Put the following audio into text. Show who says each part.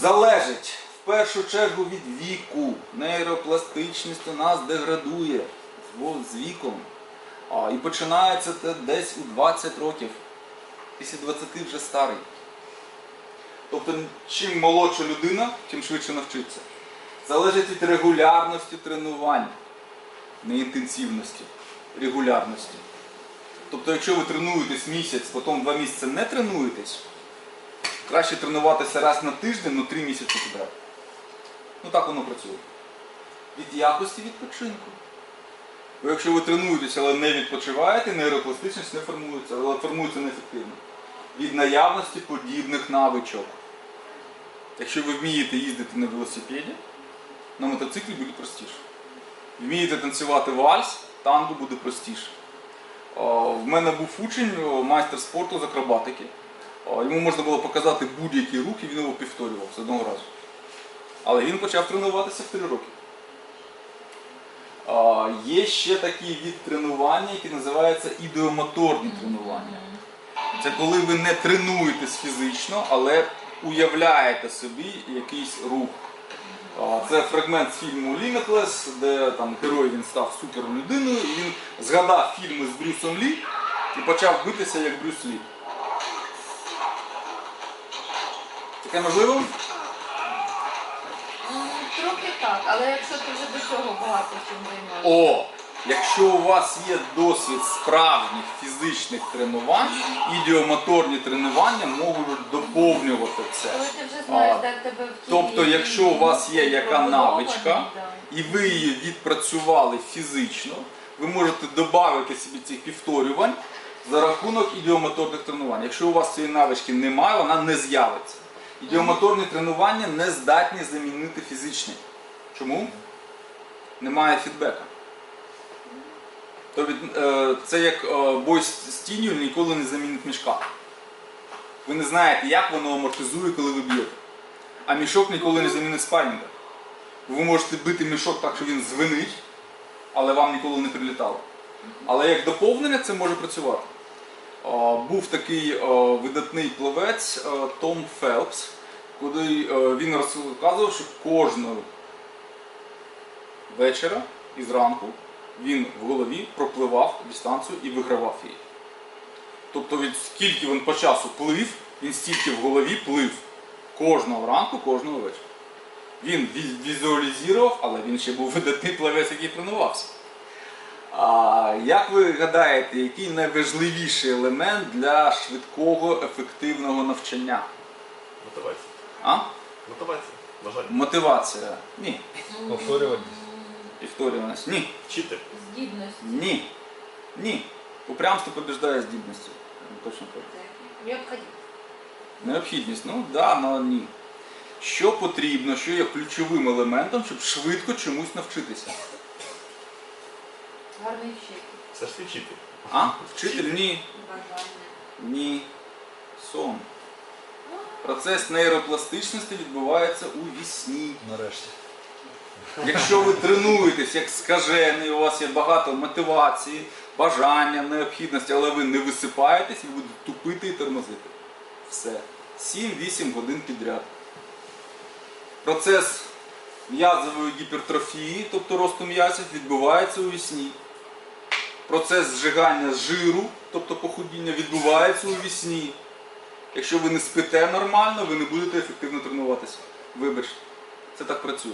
Speaker 1: залежить в першу чергу від віку. Нейропластичність у нас деградує з віком. І починається це десь у 20 років. Після 20 вже старий. Тобто, чим молодша людина, тим швидше навчиться. Залежить від регулярності тренувань, не інтенсивності, регулярності. Тобто, якщо ви тренуєтесь місяць, потім два місяці не тренуєтесь, краще тренуватися раз на тиждень, ну три місяці підряд. Ну так воно працює. Від якості відпочинку. Бо якщо ви тренуєтеся, але не відпочиваєте, нейропластичність не формується, але формується неефективно. Від наявності подібних навичок. Якщо ви вмієте їздити на велосипеді, на мотоциклі буде простіше. Вмієте танцювати вальс, танго буде простіше. В мене був учень, майстер спорту з акробатики. Йому можна було показати будь-який рух, і він його повторював з одного разу. Але він почав тренуватися в 3 роки. Є ще такий від тренування, який називається ідеомоторні тренування. Це коли ви не тренуєтесь фізично, але уявляєте собі якийсь рух. Це фрагмент з фільму Limitless, де там герой він став суперлюдиною, і він згадав фільми з Брюсом Лі і почав битися як Брюс Лі. Таке можливо?
Speaker 2: Ну, трохи так, але якщо ти вже до цього багато чим займаєшся.
Speaker 1: О! Якщо у вас є досвід справжніх фізичних тренувань, ідіомоторні тренування можуть доповнювати це.
Speaker 2: Коли ти вже знаєш,
Speaker 1: А,
Speaker 2: де в тебе в тілі.
Speaker 1: Тобто, якщо у вас є яка навичка,
Speaker 2: да.
Speaker 1: і ви її відпрацювали фізично, ви можете додати собі цих повторювань за рахунок ідіомоторних тренувань. Якщо у вас цієї навички немає, вона не з'явиться. Ідіомоторні тренування не здатні замінити фізичні. Чому? Немає фідбека. То від- е, це як е, бой з тінню ніколи не замінить мішка. Ви не знаєте, як воно амортизує, коли ви б'єте. А мішок ніколи не замінить спаррінга. Ви можете бити мішок так, що він звенить, але вам ніколи не прилітало. Але як доповнення це може працювати. Був такий е, видатний плавець е, Том Фелпс, коли е, він розказував, що кожного вечора і зранку він в голові пропливав дистанцію і вигравав її. Тобто від скільки він по часу плив, він стільки в голові плив кожного ранку, кожного вечора. Він візуалізував, але він ще був видатний плавець, який тренувався. А як ви гадаєте, який найважливіший елемент для швидкого ефективного навчання?
Speaker 3: Мотивація.
Speaker 1: А?
Speaker 3: Мотивація. Бажання.
Speaker 1: Мотивація? Ні.
Speaker 4: Повторювальність.
Speaker 1: Повторюваність? Ні.
Speaker 3: Вчити.
Speaker 2: Здібності.
Speaker 1: Ні. Ні. Упрямство побіждає здібності. Точно.
Speaker 2: Це необхідно.
Speaker 1: Необхідність, ну да, але ні. Що потрібно, що є ключовим елементом, щоб швидко чомусь навчитися?
Speaker 2: Гарний вчитель.
Speaker 3: Все ж ти вчити.
Speaker 1: А? Вчитель? Ні.
Speaker 2: Бажання.
Speaker 1: Ні. Сон. Процес нейропластичності відбувається у вісні.
Speaker 4: Нарешті.
Speaker 1: Якщо ви тренуєтесь як скажений, у вас є багато мотивації, бажання, необхідності, але ви не висипаєтесь, ви будете тупити і тормозити. Все. 7-8 годин підряд. Процес м'язової гіпертрофії, тобто росту м'язів, відбувається у вісні. Процес зжигання жиру, тобто похудіння, відбувається у вісні. Якщо ви не спите нормально, ви не будете ефективно тренуватися. Вибачте, це так працює.